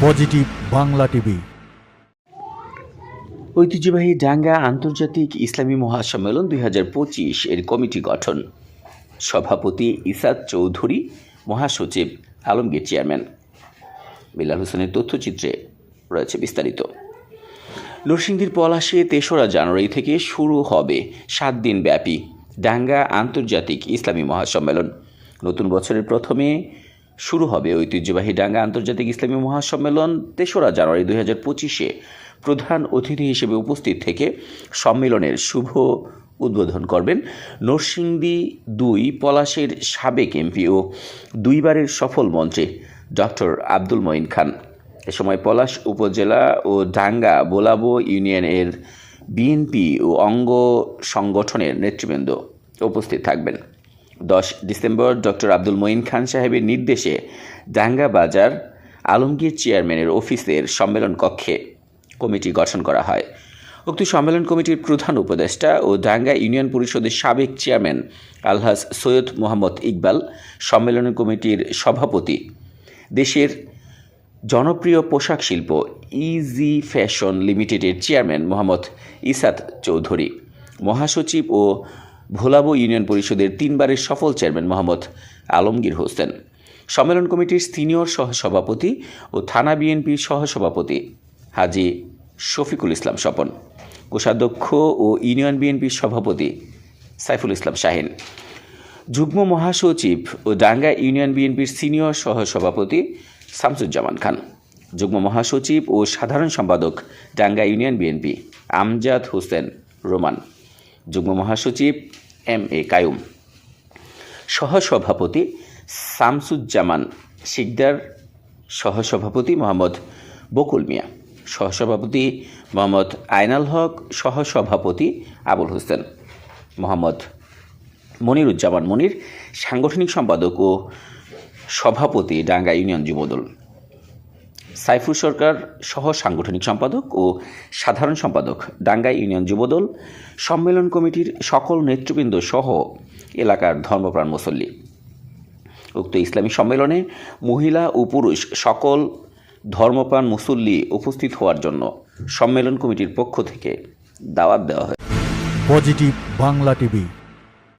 Positive Bangla TV. ঐতিহ্যবাহী ডাঙ্গা আন্তর্জাতিক ইসলামী মহাসম্মেলন দু হাজার পঁচিশ এর কমিটি গঠন। সভাপতি ইসাদ চৌধুরী, মহাসচিব আলমগীর চেয়ারম্যান। বিলাল হোসেনের তথ্যচিত্রে রয়েছে বিস্তারিত। নরসিংদীর পলাশে তেসরা জানুয়ারি থেকে শুরু হবে সাত দিন ব্যাপী ডাঙ্গা আন্তর্জাতিক ইসলামী মহাসম্মেলন। নতুন বছরের প্রথমে শুরু হবে ঐতিহ্যবাহী ডাঙ্গা আন্তর্জাতিক ইসলামী মহাসম্মেলন তেসরা জানুয়ারি দুই হাজার পঁচিশে। প্রধান অতিথি হিসেবে উপস্থিত থেকে সম্মেলনের শুভ উদ্বোধন করবেন নরসিংদী দুই পলাশের সাবেক এমপি ও দুইবারের সফল মন্ত্রী ডক্টর আব্দুল মঈন খান। এ সময় পলাশ উপজেলা ও ডাঙ্গা বোলাবো ইউনিয়নের বিএনপি ও অঙ্গ সংগঠনের নেতৃবৃন্দ উপস্থিত থাকবেন। দশ ডিসেম্বর ডক্টর আব্দুল মঈন খান সাহেবের নির্দেশে ডাঙ্গা বাজার আলমগীর চেয়ারম্যানের অফিসের সম্মেলন কক্ষে কমিটি গঠন করা হয়। উক্ত সম্মেলন কমিটির প্রধান উপদেষ্টা ও ডাঙ্গা ইউনিয়ন পরিষদের সাবেক চেয়ারম্যান আলহাজ সৈয়দ মোহাম্মদ ইকবাল, সম্মেলন কমিটির সভাপতি, দেশের জনপ্রিয় পোশাক শিল্প ইজি ফ্যাশন লিমিটেডের চেয়ারম্যান মোহাম্মদ ইসাত চৌধুরী, মহাসচিব ও ভোলাবো ইউনিয়ন পরিষদের তিনবারের সফল চেয়ারম্যান মোহাম্মদ আলমগীর হোসেন। সম্মেলন কমিটির সিনিয়র সহসভাপতি ও থানা বিএনপির সহসভাপতি হাজি শফিকুল ইসলাম স্বপন। কোষাধ্যক্ষ ও ইউনিয়ন বিএনপির সভাপতি সাইফুল ইসলাম শাহিন। যুগ্ম মহাসচিব ও ডাঙ্গা ইউনিয়ন বিএনপির সিনিয়র সহসভাপতি শামসুজ্জামান খান। যুগ্ম মহাসচিব ও সাধারণ সম্পাদক ডাঙ্গা ইউনিয়ন বিএনপি আমজাদ হোসেন রোমান। যুগ্ম মহাসচিব এম এ কায়ুম। সহসভাপতি শামসুজ্জামান শিকদার, সহসভাপতি মোহাম্মদ বকুল মিয়া, সহসভাপতি মোহাম্মদ আয়নাল হক, সহসভাপতি আবুল হোসেন, মোহাম্মদ মনিরুজ্জামান মনির, সাংগঠনিক সম্পাদক ও সভাপতি ডাঙ্গা ইউনিয়ন যুবদল। সাইফুল সরকার সহ সাংগঠনিক সম্পাদক ও সাধারণ সম্পাদক ডাঙ্গা ইউনিয়ন যুবদল, সম্মেলন কমিটির সকল নেতৃবৃন্দ সহ এলাকার ধর্মপ্রাণ মুসল্লি। উক্ত ইসলামী সম্মেলনে মহিলা ও পুরুষ সকল ধর্মপ্রাণ মুসল্লি উপস্থিত হওয়ার জন্য সম্মেলন কমিটির পক্ষ থেকে দাওয়াত দেওয়া হয়। Positive Bangla TV.